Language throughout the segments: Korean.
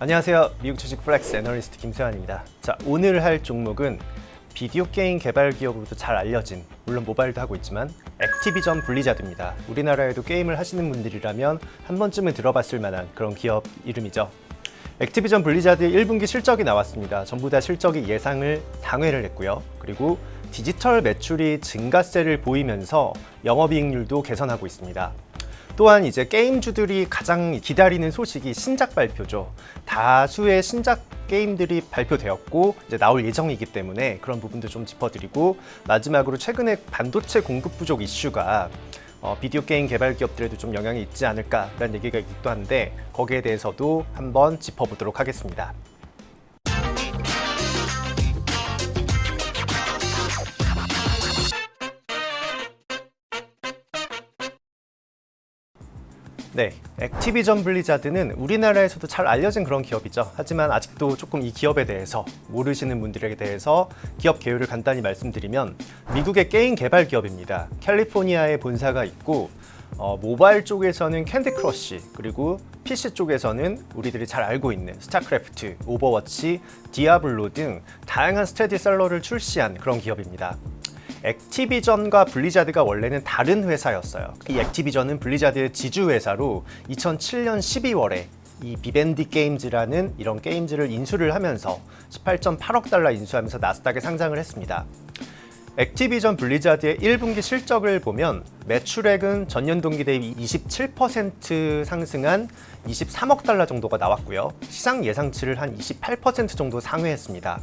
안녕하세요. 미국 주식 플렉스 애널리스트 김세환입니다. 자, 오늘 할 종목은 비디오 게임 개발 기업으로도 잘 알려진 물론 모바일도 하고 있지만 액티비전 블리자드입니다. 우리나라에도 게임을 하시는 분들이라면 한 번쯤은 들어봤을 만한 그런 기업 이름이죠. 액티비전 블리자드의 1분기 실적이 나왔습니다. 전부 다 실적이 예상을 상회를 했고요. 그리고 디지털 매출이 증가세를 보이면서 영업이익률도 개선하고 있습니다. 또한 이제 게임주들이 가장 기다리는 소식이 신작 발표죠. 다수의 신작 게임들이 발표되었고 이제 나올 예정이기 때문에 그런 부분도 좀 짚어드리고 마지막으로 최근에 반도체 공급 부족 이슈가 어, 비디오 게임 개발 기업들에도 좀 영향이 있지 않을까라는 얘기가 있기도 한데 거기에 대해서도 한번 짚어보도록 하겠습니다. 네, 액티비전 블리자드는 우리나라에서도 잘 알려진 그런 기업이죠. 하지만 아직도 조금 이 기업에 대해서 모르시는 분들에게 대해서 기업 개요를 간단히 말씀드리면 미국의 게임 개발 기업입니다. 캘리포니아에 본사가 있고 어, 모바일 쪽에서는 캔디 크러쉬 그리고 PC 쪽에서는 우리들이 잘 알고 있는 스타크래프트, 오버워치, 디아블로 등 다양한 스테디셀러를 출시한 그런 기업입니다. 액티비전과 블리자드가 원래는 다른 회사였어요. 이 액티비전은 블리자드의 지주 회사로 2007년 12월에 이 비밴디 게임즈라는 이런 게임즈를 인수를 하면서 18.8억 달러 인수하면서 나스닥에 상장을 했습니다. 액티비전 블리자드의 1분기 실적을 보면 매출액은 전년 동기 대비 27% 상승한 23억 달러 정도가 나왔고요. 시장 예상치를 한 28% 정도 상회했습니다.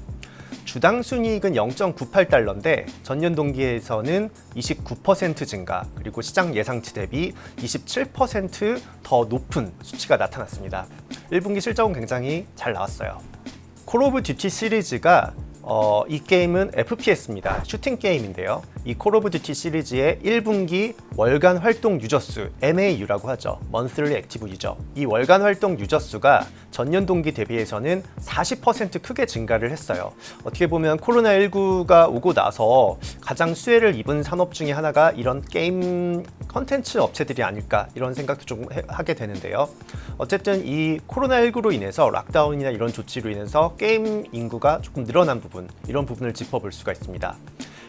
주당 순이익은 0.98달러인데 전년 동기에서는 29% 증가 그리고 시장 예상치 대비 27%더 높은 수치가 나타났습니다. 1분기 실적은 굉장히 잘 나왔어요. 콜 오브 듀티 시리즈가 어, 이 게임은 FPS입니다. 슈팅 게임인데요. 이 콜 오브 듀티 시리즈의 1분기 월간 활동 유저 수, MAU라고 하죠. Monthly Active User. 이 월간 활동 유저 수가 전년 동기 대비해서는 40% 크게 증가를 했어요. 어떻게 보면 코로나19가 오고 나서 가장 수혜를 입은 산업 중에 하나가 이런 게임 컨텐츠 업체들이 아닐까 이런 생각도 해- 하게 되는데요. 어쨌든 이 코로나19로 인해서 락다운이나 이런 조치로 인해서 게임 인구가 조금 늘어난 부분 이런 부분을 짚어볼 수가 있습니다.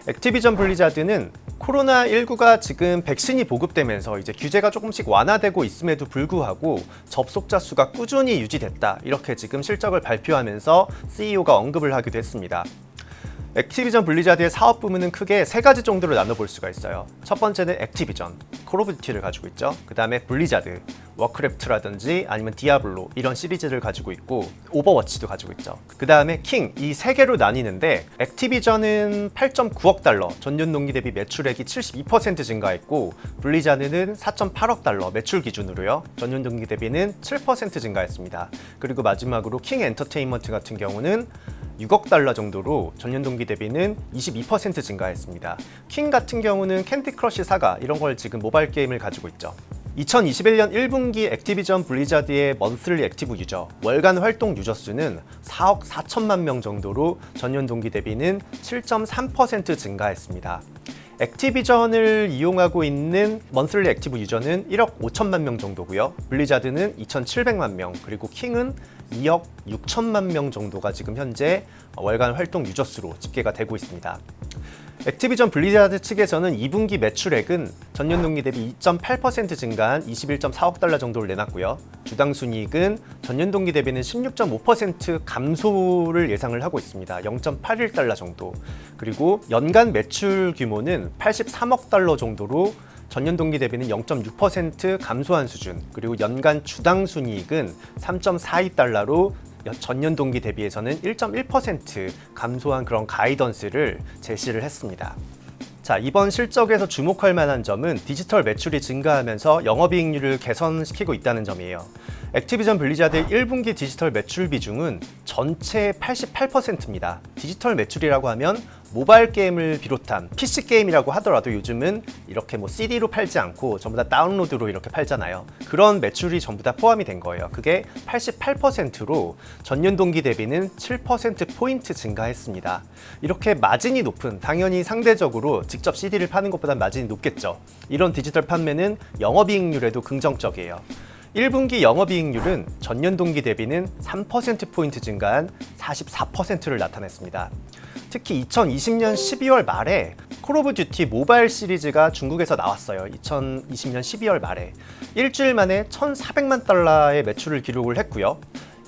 액티비전 블리자드는 코로나19가 지금 백신이 보급되면서 이제 규제가 조금씩 완화되고 있음에도 불구하고 접속자 수가 꾸준히 유지됐다. 이렇게 지금 실적을 발표하면서 CEO가 언급을 하기도 했습니다. 액티비전 블리자드의 사업 부문은 크게 세 가지 정도로 나눠볼 수가 있어요. 첫 번째는 액티비전, 콜 오브 듀티를 가지고 있죠. 그 다음에 블리자드, 워크래프트라든지 아니면 디아블로 이런 시리즈를 가지고 있고 오버워치도 가지고 있죠. 그 다음에 킹 이 세 개로 나뉘는데 액티비전은 8.9억 달러, 전년 동기 대비 매출액이 72% 증가했고 블리자드는 4.8억 달러 매출 기준으로요. 전년 동기 대비는 7% 증가했습니다. 그리고 마지막으로 킹 엔터테인먼트 같은 경우는 6억 달러 정도로 전년 동기 대비는 22% 증가했습니다. 킹 같은 경우는 캔디 크러쉬 사가 이런 걸 지금 모바일 게임을 가지고 있죠. 2021년 1분기 액티비전 블리자드의 먼슬리 액티브 유저 월간 활동 유저 수는 4억 4천만 명 정도로 전년 동기 대비는 7.3% 증가했습니다. 액티비전을 이용하고 있는 먼슬리 액티브 유저는 1억 5천만 명 정도고요. 블리자드는 2,700만 명, 그리고 킹은 2억 6천만 명 정도가 지금 현재 월간 활동 유저 수로 집계가 되고 있습니다. 액티비전 블리자드 측에서는 2분기 매출액은 전년 동기 대비 2.8% 증가한 21.4억 달러 정도를 내놨고요. 주당 순이익은 전년 동기 대비는 16.5% 감소를 예상을 하고 있습니다. 0.81달러 정도. 그리고 연간 매출 규모는 83억 달러 정도로 전년 동기 대비는 0.6% 감소한 수준. 그리고 연간 주당 순이익은 3.42달러로 전년 동기 대비해서는 1.1% 감소한 그런 가이던스를 제시를 했습니다. 자, 이번 실적에서 주목할 만한 점은 디지털 매출이 증가하면서 영업이익률을 개선시키고 있다는 점이에요. 액티비전 블리자드의 1분기 디지털 매출 비중은 전체의 88%입니다. 디지털 매출이라고 하면 모바일 게임을 비롯한 PC 게임이라고 하더라도 요즘은 이렇게 뭐 CD로 팔지 않고 전부 다 다운로드로 이렇게 팔잖아요. 그런 매출이 전부 다 포함이 된 거예요. 그게 88%로 전년 동기 대비는 7% 포인트 증가했습니다. 이렇게 마진이 높은 당연히 상대적으로 직접 CD를 파는 것보다 마진이 높겠죠. 이런 디지털 판매는 영업이익률에도 긍정적이에요. 1분기 영업이익률은 전년 동기 대비는 3%포인트 증가한 44%를 나타냈습니다. 특히 2020년 12월 말에 콜 오브 듀티 모바일 시리즈가 중국에서 나왔어요. 2020년 12월 말에 일주일 만에 1,400만 달러의 매출을 기록을 했고요.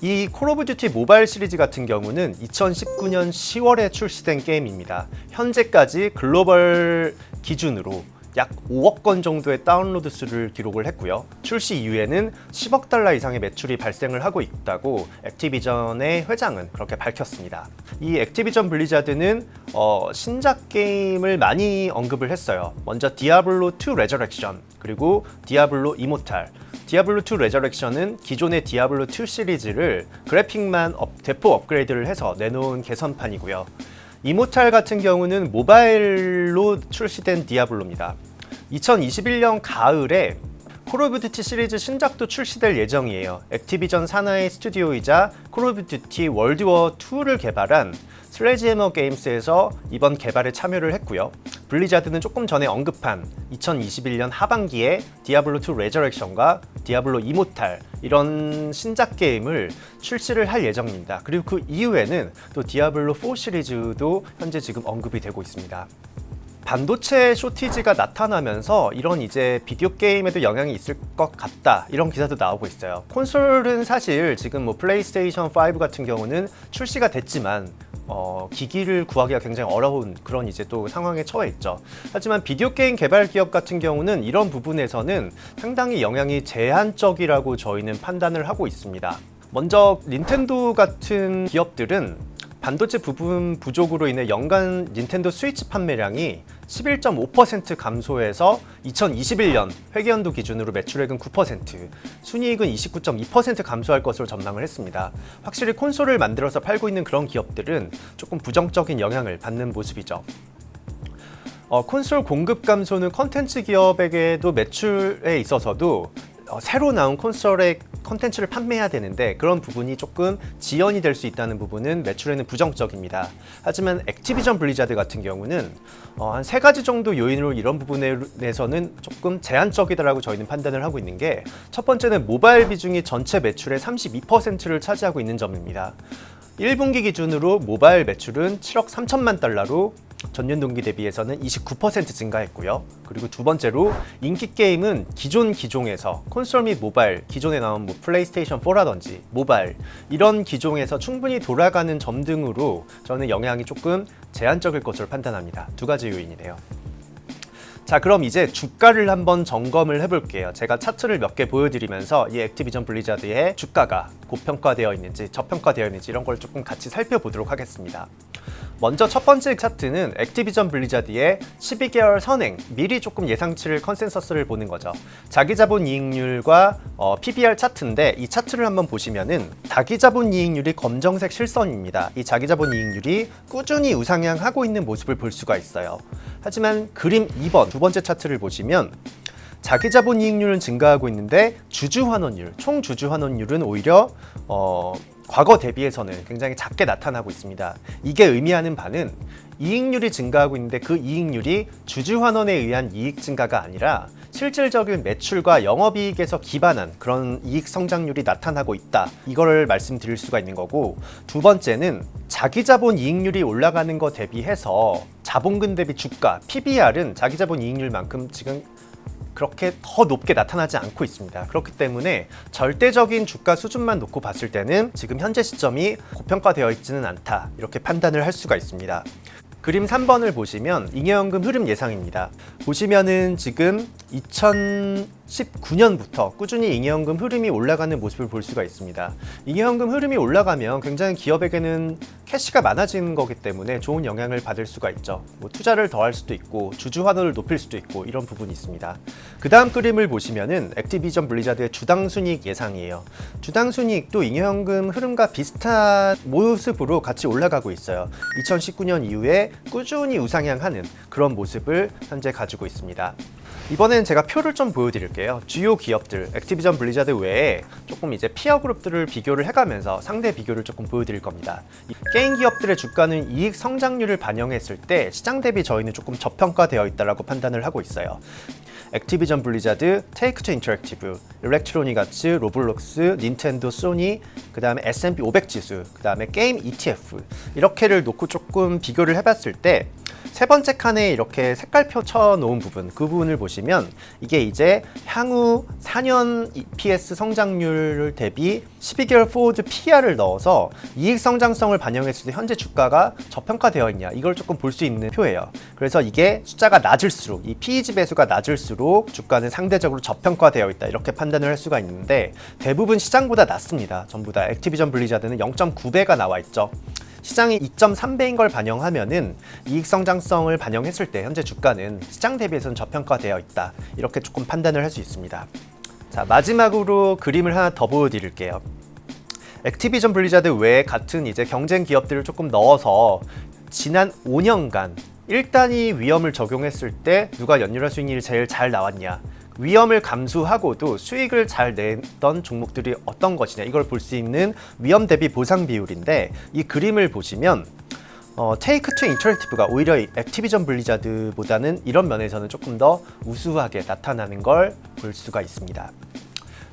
이 콜 오브 듀티 모바일 시리즈 같은 경우는 2019년 10월에 출시된 게임입니다. 현재까지 글로벌 기준으로 약 5억 건 정도의 다운로드 수를 기록을 했고요. 출시 이후에는 10억 달러 이상의 매출이 발생을 하고 있다고 액티비전의 회장은 그렇게 밝혔습니다. 이 액티비전 블리자드는 어, 신작 게임을 많이 언급을 했어요. 먼저 디아블로 2 레저렉션 그리고 디아블로 이모탈 디아블로 2 레저렉션은 기존의 디아블로 2 시리즈를 그래픽만 업, 대폭 업그레이드를 해서 내놓은 개선판이고요. 이모탈 같은 경우는 모바일로 출시된 디아블로입니다. 2021년 가을에 콜 오브 듀티 시리즈 신작도 출시될 예정이에요. 액티비전 산하의 스튜디오이자 콜 오브 듀티 월드워 2를 개발한 슬래지해머 게임스에서 이번 개발에 참여를 했고요. 블리자드는 조금 전에 언급한 2021년 하반기에 디아블로 2 레저렉션과 디아블로 이모탈 이런 신작 게임을 출시를 할 예정입니다. 그리고 그 이후에는 또 디아블로 4 시리즈도 현재 지금 언급이 되고 있습니다. 반도체 쇼티지가 나타나면서 이런 이제 비디오 게임에도 영향이 있을 것 같다 이런 기사도 나오고 있어요. 콘솔은 사실 지금 뭐 플레이스테이션 5 같은 경우는 출시가 됐지만 어, 기기를 구하기가 굉장히 어려운 그런 이제 또 상황에 처해 있죠. 하지만 비디오 게임 개발 기업 같은 경우는 이런 부분에서는 상당히 영향이 제한적이라고 저희는 판단을 하고 있습니다. 먼저 닌텐도 같은 기업들은 반도체 부분 부족으로 인해 연간 닌텐도 스위치 판매량이 11.5% 감소해서 2021년 회계연도 기준으로 매출액은 9%, 순이익은 29.2% 감소할 것으로 전망을 했습니다. 확실히 콘솔을 만들어서 팔고 있는 그런 기업들은 조금 부정적인 영향을 받는 모습이죠. 어, 콘솔 공급 감소는 컨텐츠 기업에게도 매출에 있어서도 어, 새로 나온 콘솔의 컨텐츠를 판매해야 되는데 그런 부분이 조금 지연이 될 수 있다는 부분은 매출에는 부정적입니다. 하지만 액티비전 블리자드 같은 경우는 어, 한세 가지 정도 요인으로 이런 부분에 대해서는 조금 제한적이다라고 저희는 판단을 하고 있는 게 첫 번째는 모바일 비중이 전체 매출의 32%를 차지하고 있는 점입니다. 1분기 기준으로 모바일 매출은 7억 3천만 달러로 전년 동기 대비해서는 29% 증가했고요. 그리고 두 번째로 인기 게임은 기존 기종에서 콘솔 및 모바일, 기존에 나온 뭐 플레이스테이션 4라든지 모바일 이런 기종에서 충분히 돌아가는 점 등으로 저는 영향이 조금 제한적일 것으로 판단합니다. 두 가지 요인이네요. 자 그럼 이제 주가를 한번 점검을 해볼게요 제가 차트를 몇 개 보여드리면서 이 액티비전 블리자드의 주가가 고평가되어 있는지 저평가되어 있는지 이런 걸 조금 같이 살펴보도록 하겠습니다 먼저 첫 번째 차트는 액티비전 블리자드의 12개월 선행, 미리 조금 예상치를 컨센서스를 보는 거죠. 자기 자본 이익률과 어, PBR 차트인데 이 차트를 한번 보시면은 자기 자본 이익률이 검정색 실선입니다. 이 자기 자본 이익률이 꾸준히 우상향하고 있는 모습을 볼 수가 있어요. 하지만 그림 2번 두 번째 차트를 보시면 자기 자본 이익률은 증가하고 있는데 주주 환원율, 총 주주 환원율은 오히려 어, 과거 대비해서는 굉장히 작게 나타나고 있습니다. 이게 의미하는 바는 이익률이 증가하고 있는데 그 이익률이 주주 환원에 의한 이익 증가가 아니라 실질적인 매출과 영업이익에서 기반한 그런 이익 성장률이 나타나고 있다. 이거를 말씀드릴 수가 있는 거고 두 번째는 자기 자본 이익률이 올라가는 거 대비해서 자본금 대비 주가 PBR은 자기 자본 이익률만큼 지금 그렇게 더 높게 나타나지 않고 있습니다. 그렇기 때문에 절대적인 주가 수준만 놓고 봤을 때는 지금 현재 시점이 고평가되어 있지는 않다. 이렇게 판단을 할 수가 있습니다. 그림 3번을 보시면 잉여연금 흐름 예상입니다. 보시면은 지금 2019년부터 꾸준히 잉여연금 흐름이 올라가는 모습을 볼 수가 있습니다. 잉여연금 흐름이 올라가면 굉장히 기업에게는 캐시가 많아지는 거기 때문에 좋은 영향을 받을 수가 있죠. 뭐 투자를 더 할 수도 있고 주주 환호를 높일 수도 있고 이런 부분이 있습니다. 그 다음 그림을 보시면은 액티비전 블리자드의 주당 순이익 예상이에요. 주당 순이익도 잉여연금 흐름과 비슷한 모습으로 같이 올라가고 있어요. 2019년 이후에 꾸준히 우상향하는 그런 모습을 현재 가지고 있습니다. 이번에는 제가 표를 좀 보여드릴게요. 주요 기업들, 액티비전 블리자드 외에 조금 이제 피어 그룹들을 비교를 해가면서 상대 비교를 조금 보여드릴 겁니다. 게임 기업들의 주가는 이익 성장률을 반영했을 때 시장 대비 저희는 조금 저평가되어 있다라고 판단을 하고 있어요. 액티비전 블리자드, 테이크 투 인터랙티브, 일렉트로닉 아츠, 로블록스, 닌텐도, 소니, 그 다음에 S&P 500 지수, 그 다음에 게임 ETF 이렇게를 놓고 조금 비교를 해봤을 때 세 번째 칸에 이렇게 색깔표 쳐놓은 부분, 그 부분을 보시면 이게 이제 향후 4년 EPS 성장률 대비 12개월 포워드 PR을 넣어서 이익 성장성을 반영했을 때 현재 주가가 저평가되어 있냐 이걸 조금 볼 수 있는 표예요. 그래서 이게 숫자가 낮을수록 이 PEG 배수가 낮을수록 주가는 상대적으로 저평가되어 있다 이렇게 판단을 할 수가 있는데 대부분 시장보다 낮습니다. 전부 다 액티비전 블리자드는 0.9배가 나와 있죠. 시장이 2.3배인 걸 반영하면은 이익 성장성을 반영했을 때 현재 주가는 시장 대비해서는 저평가되어 있다. 이렇게 조금 판단을 할 수 있습니다. 자, 마지막으로 그림을 하나 더 보여드릴게요. 액티비전 블리자드 외에 같은 이제 경쟁 기업들을 조금 넣어서 지난 5년간 1단위 위험을 적용했을 때 누가 연율화 수익률이 제일 잘 나왔냐 위험을 감수하고도 수익을 잘 냈던 종목들이 어떤 것이냐 이걸 볼 수 있는 위험 대비 보상 비율인데 이 그림을 보시면 어, 테이크 투 인터랙티브가 오히려 이 액티비전 블리자드보다는 이런 면에서는 조금 더 우수하게 나타나는 걸 볼 수가 있습니다.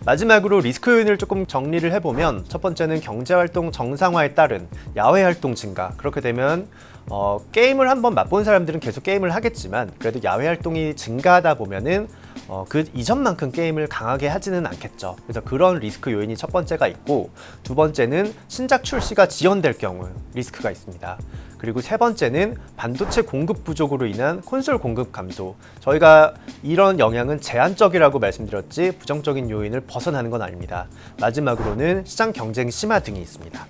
마지막으로 리스크 요인을 조금 정리를 해보면 첫 번째는 경제활동 정상화에 따른 야외 활동 증가 그렇게 되면 어, 게임을 한번 맛본 사람들은 계속 게임을 하겠지만 그래도 야외 활동이 증가하다 보면은 어, 그 이전만큼 게임을 강하게 하지는 않겠죠. 그래서 그런 리스크 요인이 첫 번째가 있고 두 번째는 신작 출시가 지연될 경우 리스크가 있습니다. 그리고 세 번째는 반도체 공급 부족으로 인한 콘솔 공급 감소. 저희가 이런 영향은 제한적이라고 말씀드렸지 부정적인 요인을 벗어나는 건 아닙니다. 마지막으로는 시장 경쟁 심화 등이 있습니다.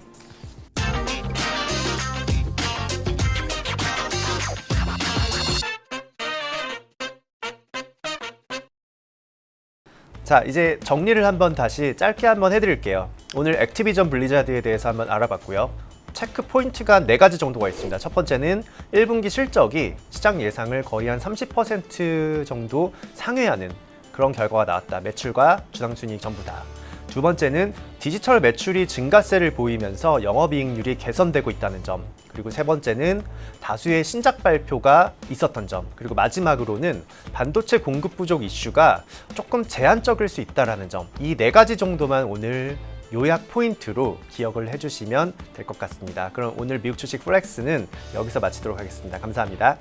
자, 이제 정리를 한번 다시 짧게 한번 해드릴게요. 오늘 액티비전 블리자드에 대해서 한번 알아봤고요. 체크 포인트가 네 가지 정도가 있습니다. 첫 번째는 1분기 실적이 시장 예상을 거의 한 30% 정도 상회하는 그런 결과가 나왔다. 매출과 주당 순이익 전부 다. 두 번째는 디지털 매출이 증가세를 보이면서 영업이익률이 개선되고 있다는 점. 그리고 세 번째는 다수의 신작 발표가 있었던 점. 그리고 마지막으로는 반도체 공급 부족 이슈가 조금 제한적일 수 있다라는 점. 이 네 가지 정도만 오늘 요약 포인트로 기억을 해주시면 될 것 같습니다. 그럼 오늘 미국 주식 플렉스는 여기서 마치도록 하겠습니다. 감사합니다.